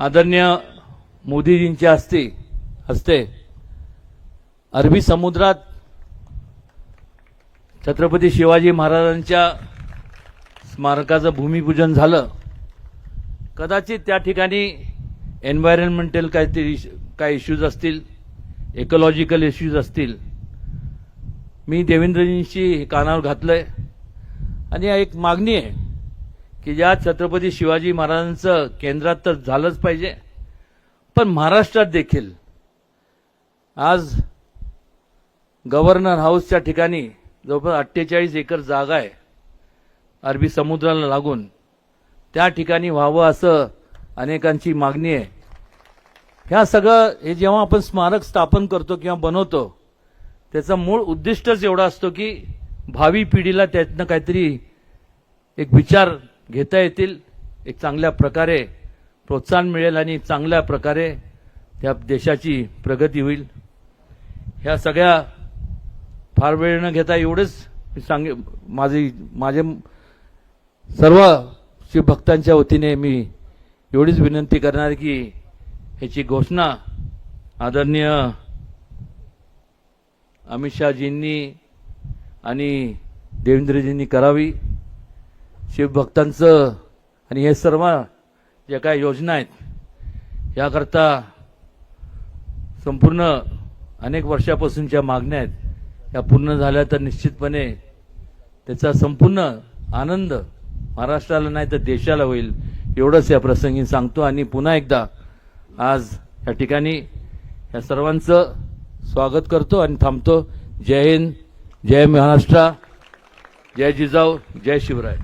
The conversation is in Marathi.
आदरणीय मोदीजींच्या हस्ते हस्ते अरबी समुद्रात छत्रपती शिवाजी महाराजांच्या स्मारकाचं भूमिपूजन झालं. कदाचित त्या ठिकाणी एन्व्हायरमेंटल काहीतरी इश- काय इश्यूज असतील इकॉलॉजिकल इश्यूज असतील. मी देवेंद्रजींशी कानावर घातलं आहे आणि एक मागणी आहे. की ज्या छत्रपती शिवाजी महाराजांचं केंद्रात तर झालंच पाहिजे. पण महाराष्ट्रात देखील आज गव्हर्नर हाऊसच्या ठिकाणी जवळपास अठ्ठेचाळीस एकर जागा आहे. अरबी समुद्राला लागून. त्या ठिकाणी व्हावं असं अनेकांची मागणी आहे. ह्या सगळं हे जेव्हा आपण स्मारक स्थापन करतो किंवा बनवतो त्याचा मूळ उद्दिष्टच एवढा असतो की भावी पिढीला त्यातनं काहीतरी एक विचार घेता येतील. एक चांगल्या प्रकारे प्रोत्साहन मिळेल आणि चांगल्या प्रकारे त्या देशाची प्रगती होईल. ह्या सगळ्या फार वेळ न घेता एवढंच मी सांगे माझी माझे सर्व शिवभक्तांच्या वतीने मी एवढीच विनंती करणार की ह्याची घोषणा आदरणीय अमित शहाजींनी आणि देवेंद्रजींनी करावी. शिवभक्तांचं आणि हे सर्व ज्या काय योजना आहेत याकरता संपूर्ण अनेक वर्षापासूनच्या मागण्या आहेत या पूर्ण झाल्या तर निश्चितपणे त्याचा संपूर्ण आनंद महाराष्ट्राला नाही तर देशाला होईल एवढंच या प्रसंगी सांगतो. आणि पुन्हा एकदा आज या ठिकाणी या सर्वांचं स्वागत करतो आणि थांबतो. जय हिंद जय महाराष्ट्र जय जिजाऊ जय शिवराय.